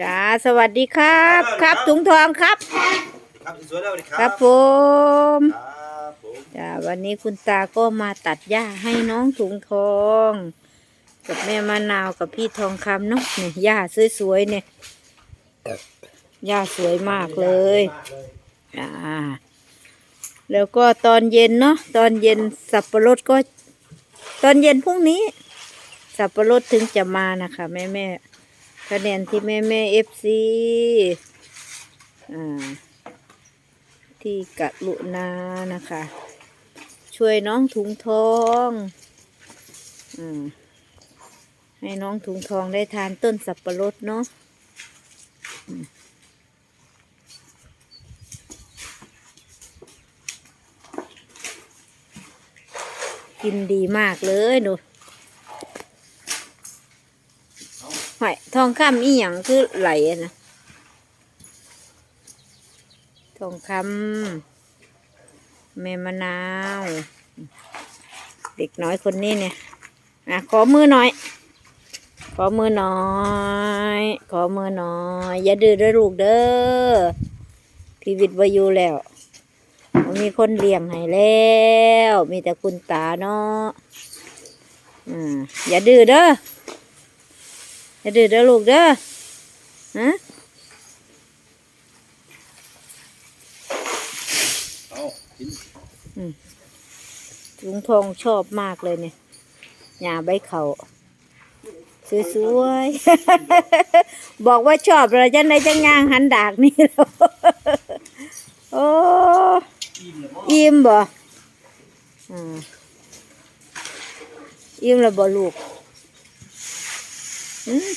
จ้าสวัสดีครับ ครับถุงทองครับ ครับสวยๆแล้วสวัสดีคครัรับบผมครับผมจ้าวันนี้คุณตาก็มาตัดหญ้าให้น้องถุงทอง กับแม่มะนาวกับพี่ทองคำเนาะเนี่ยหญ้าสวยๆเนี่ยหญ้าสวยมากเลยอ่าแล้วก็ตอนเย็นเนาะตอนเย็นสับปะรดก็ ตอนเย็นพรุ่งนี้ สับปะรดถึงจะมานะคะแม่แม่ๆ คะแนนที่แม่แม่เอฟซีที่กะลุนานะคะ ช่วยน้องถุงทองอให้น้องถุงทองได้ทานต้นสับปะรดเนาะกินดีมากเลยหนูหอย ทองคำอีหยังคือไหลนะทองคำแมมะนาว เด็กน้อยคนนี้เนี่ยอะขอมือหน่อย ขอมือหน่อย ขอมือหน่อย อย่าดื้อเด้อลูกเด้อพีวิทย์วาอยูแล้ว มีคนเลี้ยงให้แล้ว มีแต่คุณตาเนาะอ่าอย่าดื้อเด้อ อย่าดื้อเด้อลูกเด้อฮะเอากินลุงทองชอบมากเลยเนี่ยหญ้าใบเขาสวยๆ บอกว่าชอบเราจะในจังย่างหันดากนี่แล้วโอ้อิ่มเลยบ่อิ่มบ่อ่าอิ่มแล้วบ่ลูกอืม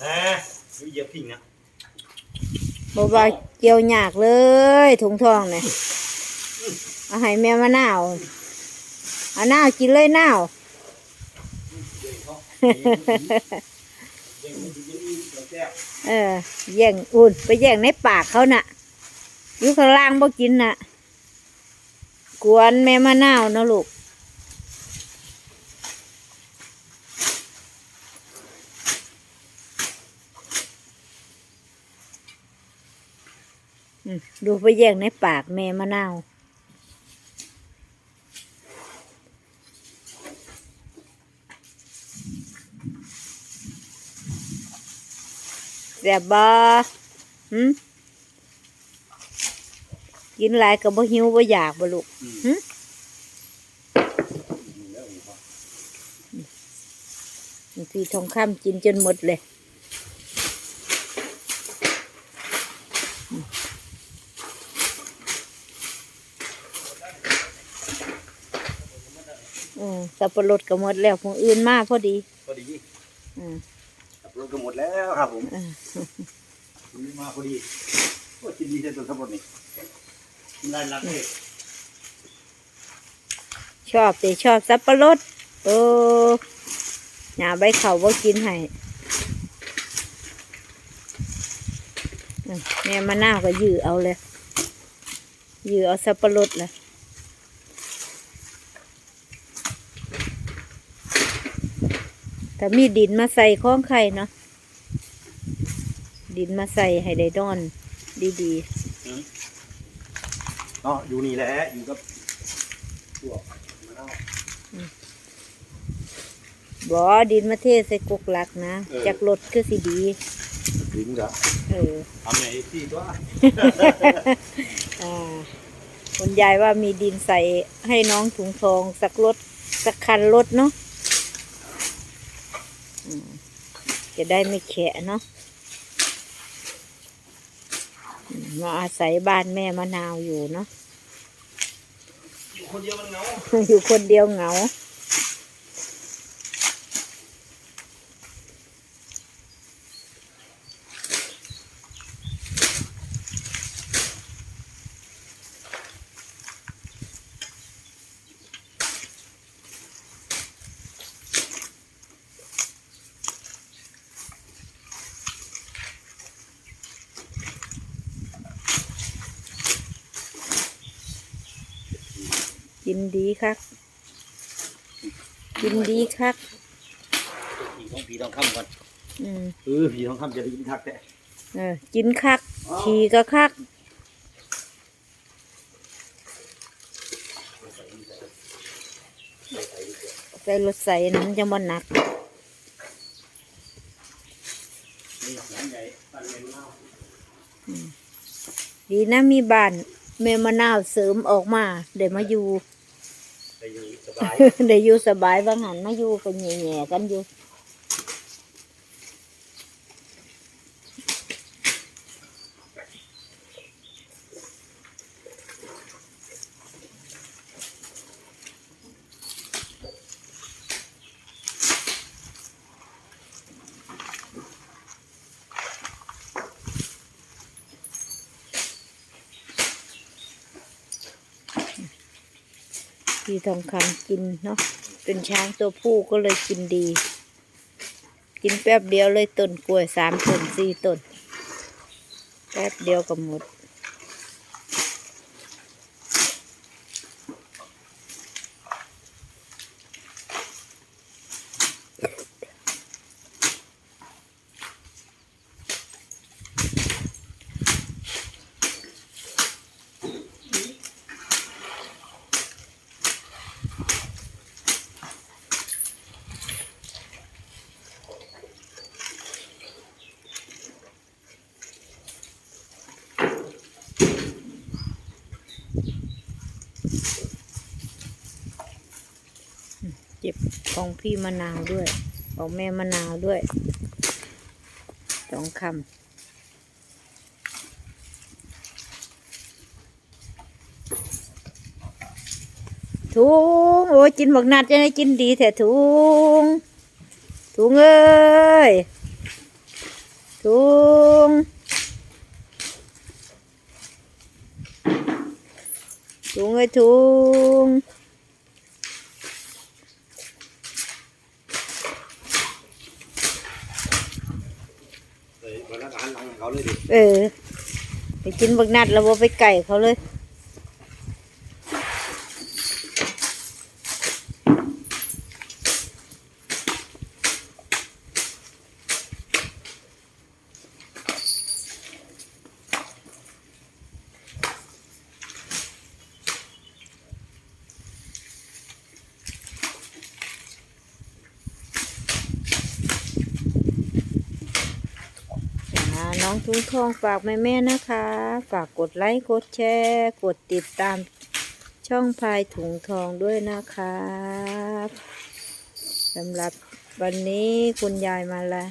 แหมไม่ เยียบพิงนะบ่ว่าเกี่ยวยากเลยถุงทองเนี่ยเอาให้แม่มะนาวเอาหน้ากินเลยนาวเออแย่งอุ่นไปแย่งในปากเขาน่ะอยู่ข้างล่างบ่กินน่ะ กวนแม่มะนาวนะลูก ดูไปแย่งในปากแม่มะนาวแซ่บบ่หืมกินหลายก็บ่หิวบ่อยากบ่ลูกหึบางทีทองคำกินจนหมดเลย อืมสับปะรดก็หมดแล้วพวกอื่นมาพอดี พอดีอืมขับรถก็หมดแล้วครับผมอ่านี่มาพอดีโอ้กินดีเช่นตัวทั้งหมดนี่ได้รักเลยชอบแต่ชอบสับปะรดโอ้หยาใบเขาบ่กินให้อืมแม่มะนาวก็ยื้อเอาเลยยื้อเอาสับปะรดเลย แต่มีดินมาใส่ข้องไข่เนาะดินมาใส่ให้ได้ดอน ดีเนาะอยู่นี่แหละอยู่กับพวกมะนาว ๆบ่ดินมาเทใส่กกหลักนะจากรถคือสิดีถึงจะเออ ทำไงที่ตัวอ่าคุณยายว่ามีดินใส่ให้น้องถุงทอง สักรถสักคันรถเนาะอืม จะได้ไม่แขะเนาะอืมมาอาศัยบ้านแม่มะนาวอยู่เนาะอยู่คนเดียวมันเหงาอยู่คนเดียวเหงา กินดีคักกินดีคักผีของผีทองคำก่อนอืมเออผีทองคำจะได้กินทักแต่เออกินคักขี่ก็คักใส่รถใส่นั้นจะบ่หนักนี่หลังใหญ่บ้านเมนเล่าดีนะมีบ้านแม่มะนาวเสริมออกมาเดี๋ยวมาอยู่ไป อยู่สบายเดี๋ยวอยู่สบายบางหันมาอยู่กันแง่ๆกันอยู่ พี่ทองคำกินเนาะเป็นช้างตัวผู้ก็เลยกินดี กินแป๊บเดียวเลยต้นกล้วยสามต้นสี่ต้นแป๊บเดียวก็หมด เจ็บ ของพี่มะนาวด้วย ของแม่มะนาวด้วยสองคำทุงโอ้ยกินบักนัดจะได้กินดีแต่ทุงทุงเอ้ยทุงทุงเอ้ยทุง เออ ไปกินบักนัดแล้วบ่ไปไก่เขาเลย องทุงทองฝากแม่แม่ๆนะคะ ฝากกดไลค์กดแชร์ กดติดตามช่องพายถุงทองด้วยนะครับสำหรับวันนี้คุณยายมาละ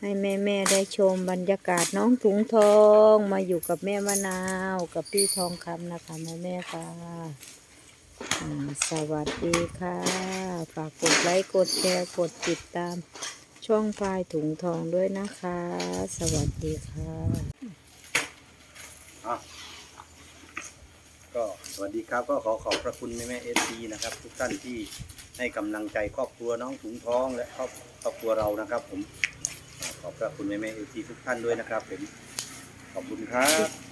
ให้แม่แม่ๆได้ชมบรรยากาศน้องถุงทองมาอยู่กับแม่มะนาวกับพี่ทองคำนะคะแม่แม่ค่ะสวัสดีค่ะ ฝากกดไลค์กดแชร์กดติดตาม ช่องพลายถุงทองด้วยนะคะ สวัสดีค่ะก็สวัสดีครับก็ขอขอบพระคุณแม่แม่เอซีนะครับ ทุกท่านที่ให้กำลังใจครอบครัวน้องถุงทอง และครอบครอบครัวเรานะครับ ผมขอบพระคุณแม่แม่เอซีทุกท่านด้วยนะครับผมขอบคุณครับ